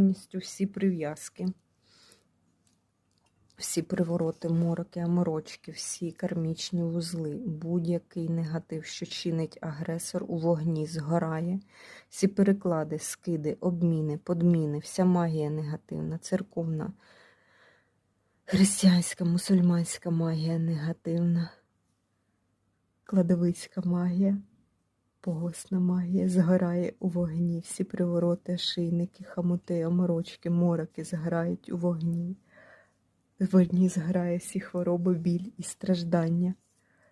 повністю всі прив'язки, всі привороти, мороки, аморочки, всі кармічні вузли, будь-який негатив, що чинить агресор у вогні, згорає, всі переклади, скиди, обміни, подміни, вся магія негативна, церковна, християнська, мусульманська магія негативна, кладовицька магія. Погосна магія згорає у вогні, всі привороти, шийники, хамути, оморочки, мороки згорають у вогні. В вогні зграє всі хвороби, біль і страждання,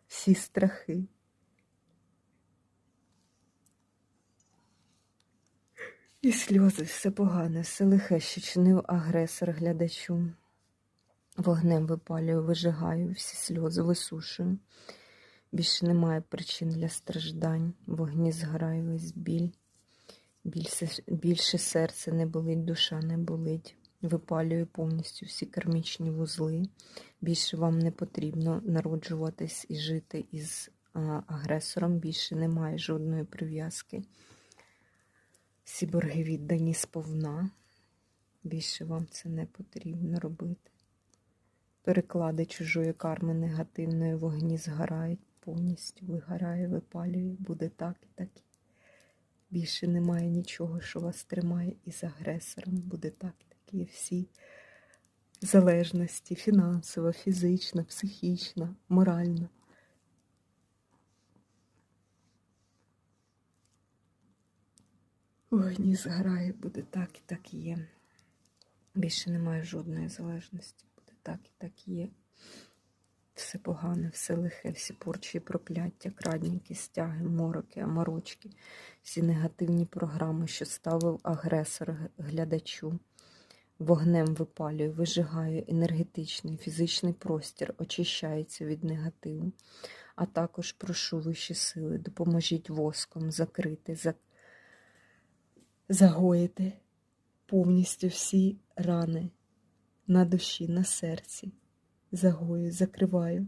всі страхи. І сльози, все погане, все лихе, що чинив агресор глядачу. Вогнем випалюю, вижигаю, всі сльози висушую. Більше немає причин для страждань, вогні згорає весь біль. Більше, більше серце не болить, душа не болить. Випалюю повністю всі кармічні вузли. Більше вам не потрібно народжуватись і жити із агресором. Більше немає жодної прив'язки. Всі борги віддані сповна. Більше вам це не потрібно робити. Переклади чужої карми негативної вогні згорають повністю, вигорає, випалює, буде так і так. Більше немає нічого, що вас тримає із агресором. Буде так і такі всі залежності, фінансова, фізична, психічна, моральна. Вогні зграє, буде так і так є. Більше немає жодної залежності. Буде так і так є. Все погане, все лихе, всі порчі прокляття, крадніки, стяги, мороки, аморочки, всі негативні програми, що ставив агресор глядачу. Вогнем випалює, вижигає енергетичний, фізичний простір, очищається від негативу. А також прошу вищі сили, допоможіть воском закрити, за... загоїти повністю всі рани на душі, на серці загою, закриваю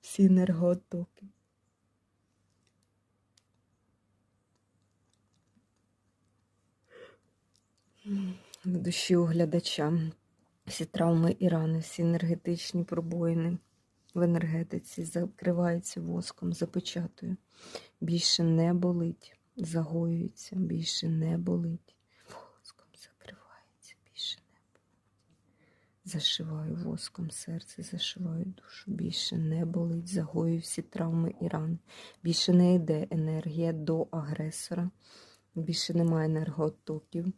всі енергооттоки. На душі у глядача всі травми і рани, всі енергетичні пробоїни в енергетиці закриваються воском, запечатую. Більше не болить, загоюється, більше не болить. Воском закривається, більше не болить. Зашиваю воском серце, зашиваю душу. Більше не болить, загою всі травми і рани. Більше не йде енергія до агресора. Більше немає енерготоків.